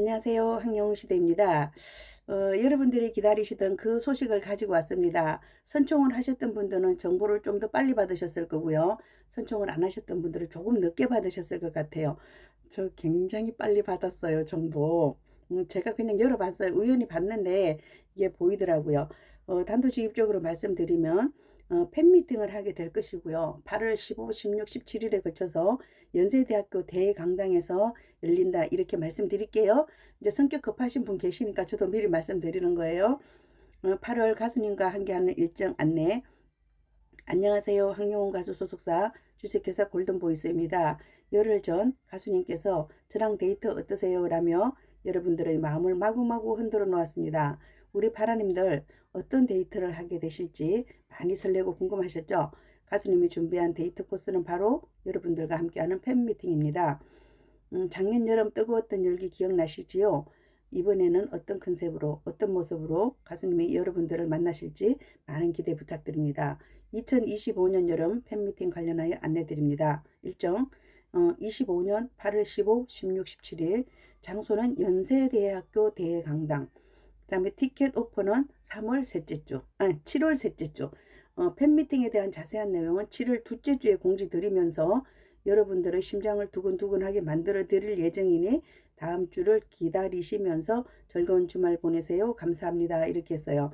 안녕하세요. 항영시대입니다. 어, 여러분들이 기다리시던 그 소식을 가지고 왔습니다. 선총을 하셨던 분들은 정보를 좀 더 빨리 받으셨을 거고요. 선총을 안 하셨던 분들은 조금 늦게 받으셨을 것 같아요. 저 굉장히 빨리 받았어요, 정보. 음, 제가 그냥 열어봤어요. 우연히 봤는데 이게 보이더라고요. 어, 단도직입적으로 말씀드리면 어, 팬미팅을 하게 될 것이고요. 8월 15, 16, 17일에 걸쳐서 연세대학교 대강당에서 열린다 이렇게 말씀드릴게요. 이제 성격 급하신 분 계시니까 저도 미리 말씀드리는 거예요. 어, 8월 가수님과 함께하는 일정 안내. 안녕하세요. 황영훈 가수 소속사 주식회사 골든보이스입니다. 열흘 전 가수님께서 저랑 데이트 어떠세요? 라며 여러분들의 마음을 마구마구 흔들어 놓았습니다. 우리 파라님들 어떤 데이트를 하게 되실지 많이 설레고 궁금하셨죠? 가수님이 준비한 데이트 코스는 바로 여러분들과 함께하는 팬미팅입니다. 음, 작년 여름 뜨거웠던 열기 기억나시지요? 이번에는 어떤 컨셉으로 어떤 모습으로 가수님이 여러분들을 만나실지 많은 기대 부탁드립니다. 2025년 여름 팬미팅 관련하여 안내드립니다. 일정 어, 25년 8월 15, 16, 17일 장소는 연세대학교 대강당 그 다음에 티켓 오퍼는 3월 셋째 주, 아니 7월 셋째 주 어, 팬미팅에 대한 자세한 내용은 7월 둘째 주에 공지 드리면서 여러분들의 심장을 두근두근하게 만들어 드릴 예정이니 다음 주를 기다리시면서 즐거운 주말 보내세요. 감사합니다. 이렇게 했어요.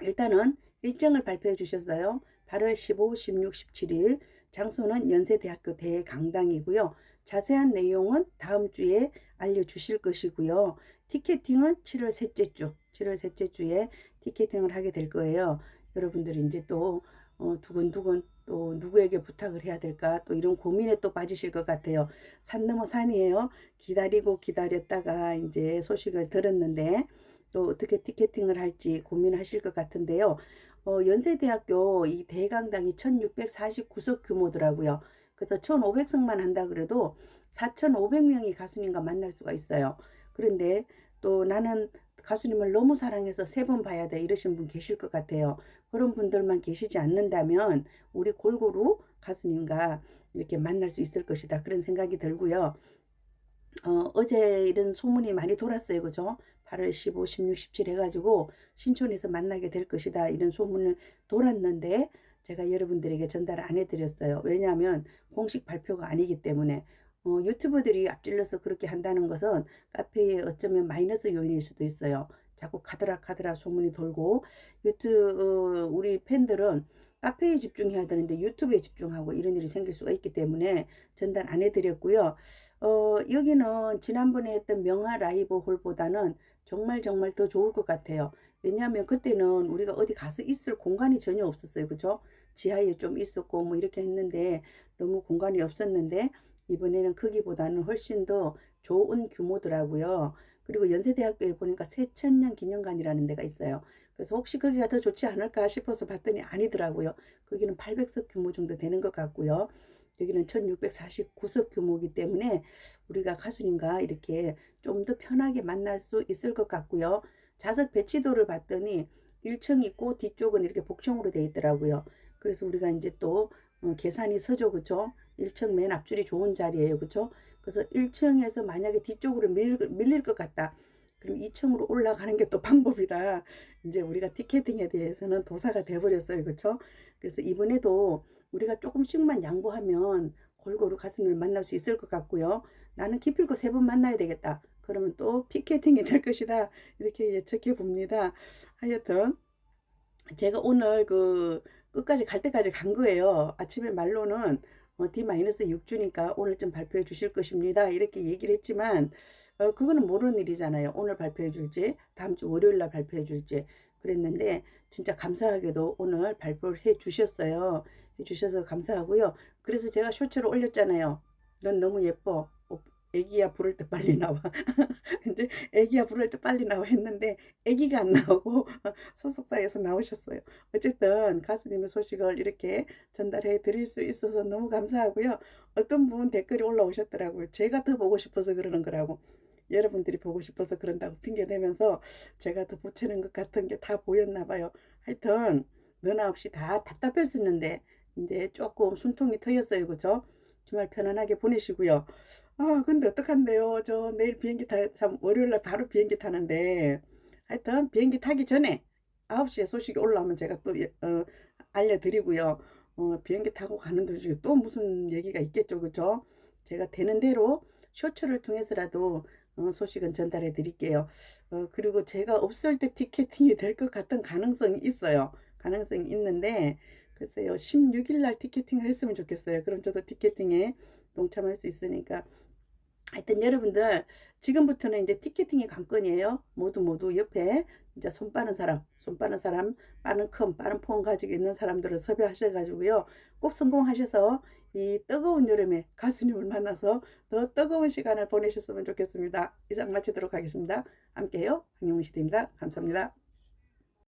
일단은 일정을 발표해 주셨어요. 8월 15, 16, 17일 장소는 연세대학교 대강당이고요. 자세한 내용은 다음 주에 알려주실 것이고요. 티켓팅은 7월 셋째 주, 7월 셋째 주에 티켓팅을 하게 될 거예요. 여러분들이 이제 또 어, 두근두근 또 누구에게 부탁을 해야 될까 또 이런 고민에 또 빠지실 것 같아요. 산 넘어 산이에요. 기다리고 기다렸다가 이제 소식을 들었는데 또 어떻게 티켓팅을 할지 고민하실 것 같은데요. 어, 연세대학교 이 대강당이 1649석 규모더라고요. 그래서 1500석만 한다 그래도 4500명이 가수님과 만날 수가 있어요. 그런데 또 나는 가수님을 너무 사랑해서 세 번 봐야 돼 이러신 분 계실 것 같아요. 그런 분들만 계시지 않는다면 우리 골고루 가수님과 이렇게 만날 수 있을 것이다. 그런 생각이 들고요. 어, 어제 이런 소문이 많이 돌았어요. 그죠? 8월 15, 16, 17 해가지고 신촌에서 만나게 될 것이다. 이런 소문을 돌았는데 제가 여러분들에게 전달 안 해드렸어요. 왜냐하면 공식 발표가 아니기 때문에 어, 유튜버들이 앞질러서 그렇게 한다는 것은 카페에 어쩌면 마이너스 요인일 수도 있어요. 자꾸 카드라 카드라 소문이 돌고 유튜브 어, 우리 팬들은 카페에 집중해야 되는데 유튜브에 집중하고 이런 일이 생길 수가 있기 때문에 전달 안 해드렸고요. 어, 여기는 지난번에 했던 명화 라이브 홀보다는 정말 정말 더 좋을 것 같아요. 왜냐하면 그때는 우리가 어디 가서 있을 공간이 전혀 없었어요. 그죠? 지하에 좀 있었고 뭐 이렇게 했는데 너무 공간이 없었는데 이번에는 크기보다는 훨씬 더 좋은 규모더라고요. 그리고 연세대학교에 보니까 새천년 기념관이라는 데가 있어요. 그래서 혹시 거기가 더 좋지 않을까 싶어서 봤더니 아니더라고요. 거기는 800석 규모 정도 되는 것 같고요. 여기는 1649석 규모이기 때문에 우리가 가수님과 이렇게 좀 더 편하게 만날 수 있을 것 같고요. 좌석 배치도를 봤더니 1층 있고 뒤쪽은 이렇게 복층으로 되어 있더라고요. 그래서 우리가 이제 또 어, 계산이 서죠. 그쵸? 1층 맨 앞줄이 좋은 자리예요. 그쵸? 그래서 1층에서 만약에 뒤쪽으로 밀, 밀릴 것 같다. 그럼 2층으로 올라가는 게 또 방법이다. 이제 우리가 티켓팅에 대해서는 도사가 돼버렸어요. 그쵸? 그래서 이번에도 우리가 조금씩만 양보하면 골고루 가수님을 만날 수 있을 것 같고요. 나는 기필코 세 번 만나야 되겠다. 그러면 또 피켓팅이 될 것이다. 이렇게 예측해 봅니다. 하여튼 제가 오늘 그 끝까지 갈 때까지 간 거예요. 아침에 말로는 어, D-6주니까 오늘 좀 발표해 주실 것입니다. 이렇게 얘기를 했지만 어, 그거는 모르는 일이잖아요. 오늘 발표해 줄지 다음 주 월요일 날 발표해 줄지 그랬는데 진짜 감사하게도 오늘 발표를 해 주셨어요. 해 주셔서 감사하고요. 그래서 제가 쇼츠를 올렸잖아요. 넌 너무 예뻐. 애기야 부를 때 빨리 나와. 근데 애기야 부를 때 빨리 나와 했는데 애기가 안 나오고 소속사에서 나오셨어요. 어쨌든 가수님의 소식을 이렇게 전달해 드릴 수 있어서 너무 감사하고요. 어떤 분 댓글이 올라오셨더라고요. 제가 더 보고 싶어서 그러는 거라고. 여러분들이 보고 싶어서 그런다고 핑계 대면서 제가 더 붙이는 것 같은 게 다 보였나 봐요. 하여튼 너나 없이 다 답답했었는데 이제 조금 숨통이 트였어요. 그죠? 주말 편안하게 보내시고요. 아 근데 어떡한데요. 저 내일 비행기 타참 월요일 날 바로 비행기 타는데 하여튼 비행기 타기 전에 9 시에 소식이 올라오면 제가 또예어 알려드리고요. 어 비행기 타고 가는 도중에 또 무슨 얘기가 있겠죠. 그죠? 제가 되는 대로 쇼츠를 통해서라도 어 소식은 전달해 드릴게요. 어 그리고 제가 없을 때 티켓팅이 될 것 같은 가능성이 있어요. 가능성이 있는데 글쎄요. 16일 날 티켓팅을 했으면 좋겠어요. 그럼 저도 티켓팅에 동참할 수 있으니까 하여튼 여러분들 지금부터는 이제 티켓팅이 관건이에요. 모두 모두 옆에 진짜 손 빠른 사람, 손 빠른 사람, 빠른 컴, 빠른 폰 가지고 있는 사람들을 섭외하셔 가지고요. 꼭 성공하셔서 이 뜨거운 여름에 가수님을 만나서 더 뜨거운 시간을 보내셨으면 좋겠습니다. 이상 마치도록 하겠습니다. 함께요. 황영훈 시대입니다. 감사합니다.